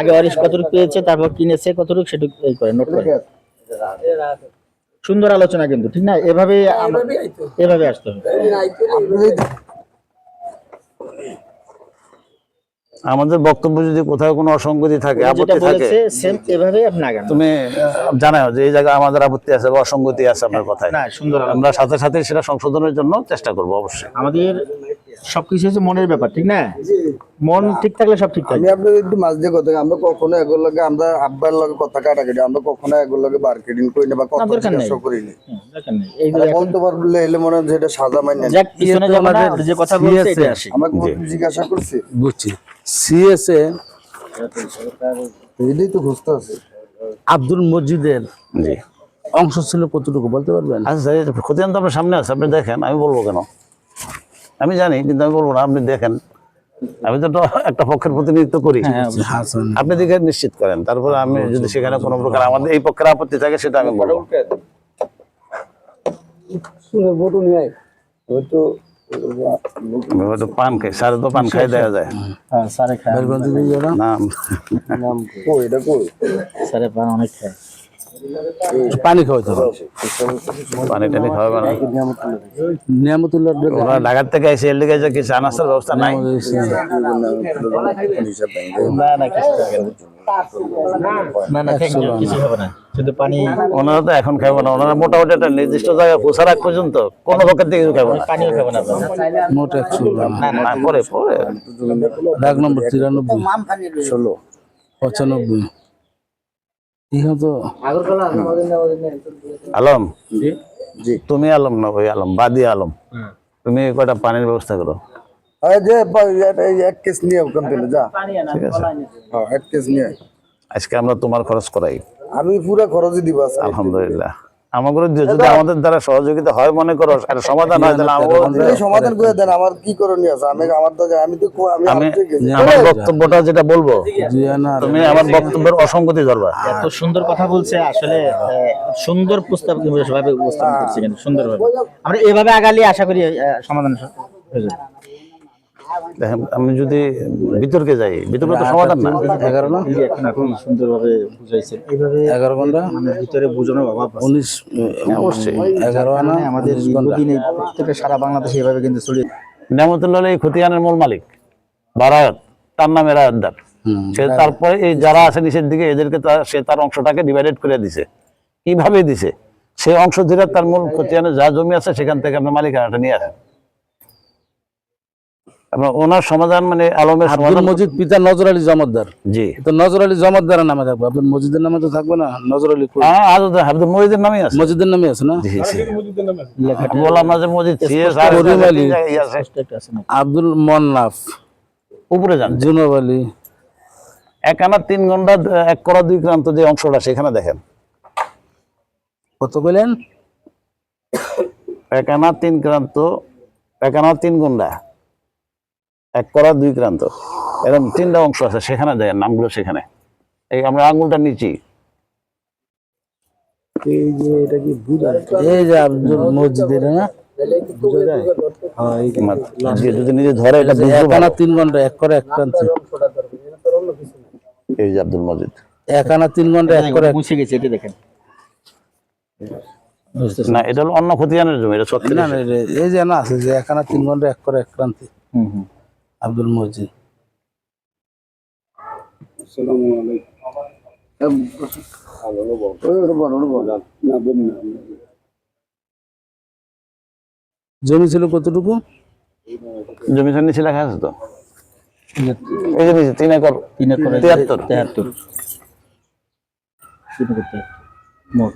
আগে অরিশ কতটুকু পেয়েছে তারপর কিনেছে কতটুকু সেটুকু এই করে নোট করে। সুন্দর আলোচনা কিন্তু ঠিক না? এভাবে এভাবে আসতে হবে। আমাদের বক্তব্য যদি কোথাও কোনো অসঙ্গতি থাকে আপত্তি থাকে সেম এভাবে আপনি আগান। তুমি জানাও যে এই জায়গায় আমাদের আপত্তি আছে বা অসঙ্গতি আছে আপনার কথায়। না সুন্দর আমরা সাথে সাথে সেটা সংশোধনের জন্য চেষ্টা করব অবশ্যই। আমাদের সবকিছু হচ্ছে মনের ব্যাপার ঠিক না? মন ঠিক থাকলে সব ঠিক থাকে। আমি আপনাকে একটু মাছ দিয়ে কথা আমরা কখনো এগুলো লাগে আমরা আব্বার লগে কথা কাটাকাটি আমরা কখনো এগুলো লাগে মার্কেটিং করি না বা কথা জিজ্ঞাসা করি না। এখন- বলতে পারলে এলে মনে হয় যে এটা সাজা মাইনে যাক পিছনে যাব না, ওর যে কথা বলছে এটা আসি। আমরা কোনো জিজ্ঞাসা করছি? বুঝছি। সিএসএ এটাই তো খুঁজতে আছে আব্দুল মজিদের জি। অংশ ছিল কতটুকু বলতে পারবেন? আচ্ছা খতিয়ান তো আপনার সামনে আছে আপনি দেখেন আমি বলব কেন? আমি জানি কিন্তু আমি বলব না আপনি দেখেন। আমি তো একটা- পক্ষের প্রতিনিধিত্ব করি। হাসান। আপনি দেখে নিশ্চিত করেন তারপরে আমি যদি সেখানে কোনো প্রকার আমাদের এই পক্ষের আপত্তি থাকে সেটা আমি বলব। পান খাই সারে তো পান খাই দেওয়া যায়। হ্যাঁ? না এটা কই? পান অনেক খায়। পানি খাওয়াইতে হবে। পানি টানি খাওয়াবে না। নিয়ামতুল্লাহ ওরা ঢাকার থেকে এসে এর লিগে যে কিছু আনাসের ব্যবস্থা নাই? না না কিছু না। না না thank you, কিছু হবে না। শুধু পানি ওনারা তো এখন খাব না। ওনারা মোটামুটি একটা নির্দিষ্ট জায়গায় পৌঁছার আগ পর্যন্ত কোনো পক্ষের থেকে কিছু খাব না। পানিও খাবে না। মোট একশো পরে পরে। এক নম্বর তিরানব্বই। ষোলো। পঁচানব্বই। আলম? জি। তুমি আলম না ভাই আলম বাদি আলম। তুমি কটা পানির ব্যবস্থা করো? হ্যাঁ এক কেস নিয়ে। আজকে আমরা তোমার খরচ করাই। আমি পুরো খরচই দিব আলহামদুলিল্লাহ। আমাকে যদি আমাদের দ্বারা সহযোগিতা হয় মনে করো সমাধান হয় তাহলে সমাধান করে দেন আমার কি করণীয় আছে? আমি আমার তো আমি তো আমি। আমার বক্তব্যটা যেটা বলব তুমি আমার বক্তব্যের অসঙ্গতি ধরবা। এত সুন্দর কথা বলছে আসলে সুন্দর প্রস্তাব কিন্তু ভাবে উপস্থাপন করছে কিন্তু সুন্দরভাবে। আমরা এভাবে আগালে আশা করি সমাধান হয়ে যাবে। দেখেন আমি যদি বিতর্কে যাই বিতর্ক তো সমাধান না। এগারো না? এখন সুন্দরভাবে বুঝাইছেন। এইভাবে এগারো ঘণ্টা? মানে ভিতরে বোঝানোর অভাব উনিশ অবশ্যই। এগারো আনা মানে আমাদের এই প্রত্যেকটা সারা বাংলাদেশে এভাবে কিন্তু ছড়িয়ে নিয়ামতুল্লাহ এই খতিয়ানের মূল মালিক বারায়ত তার নামে রায়তদার সে তারপরে এই যারা আছে নিচের দিকে এদেরকে সে তার অংশটাকে ডিভাইডেড করে দিছে। কীভাবে দিছে? সেই অংশ ধরে তার মূল খতিয়ানে যা জমি আছে সেখান থেকে আপনার মালিকানাটা নিয়ে আসেন। আপনার ওনার সমাধান মানে আলমের সমাধান মজিদ পিতা নজর আলী জমাদ্দার। জি। তো নজর আলী জমাদ্দারের নামে থাকবে। আব্দুল মজিদের নামে তো থাকবে না নজর আলী হ্যাঁ আজ আব্দুল মজিদের নামই আছে। মজিদের নামে আছে না। বললাম না যে না। আব্দুল মন্নাফ। উপরে যান। জুনব আলী। এক আনা তিন ঘণ্টা এক করা দুই ক্রান্ত যে অংশটা সেখানে দেখেন। কত কইলেন? এক আনা তিন ক্রান্ত এক আনা তিন ঘণ্টা। এক করা দুই ক্রান্ত। এরকম তিনটা অংশ আছে সেখানে দেখেন নামগুলো সেখানে। এই আমরা আঙুলটা নিচি এই যে এটা কি এই যে আব্দুল মজিদের না? বুঝা যায়? এই যে যদি নিজে ধরে এটা বুঝতে এক তিন ঘণ্টা এক করে এক প্রান্ত এই যে আব্দুল মজিদ। এক আনা তিন ঘণ্টা এক করে মুছে গেছে এটা দেখেন। না এটা হলো অন্য খতিয়ানের জমি এটা সত্যি না এই- এই যে না আছে যে এক আনা তিন ঘণ্টা এক করে এক ক্রান্তি। হুম হুম। আব্দুল মজিদ। জমি ছিল কতটুকু? জমি নিচে লেখা আছে তো। এই যে তিন একর। তিন একর তিয়াত্তর। মোট।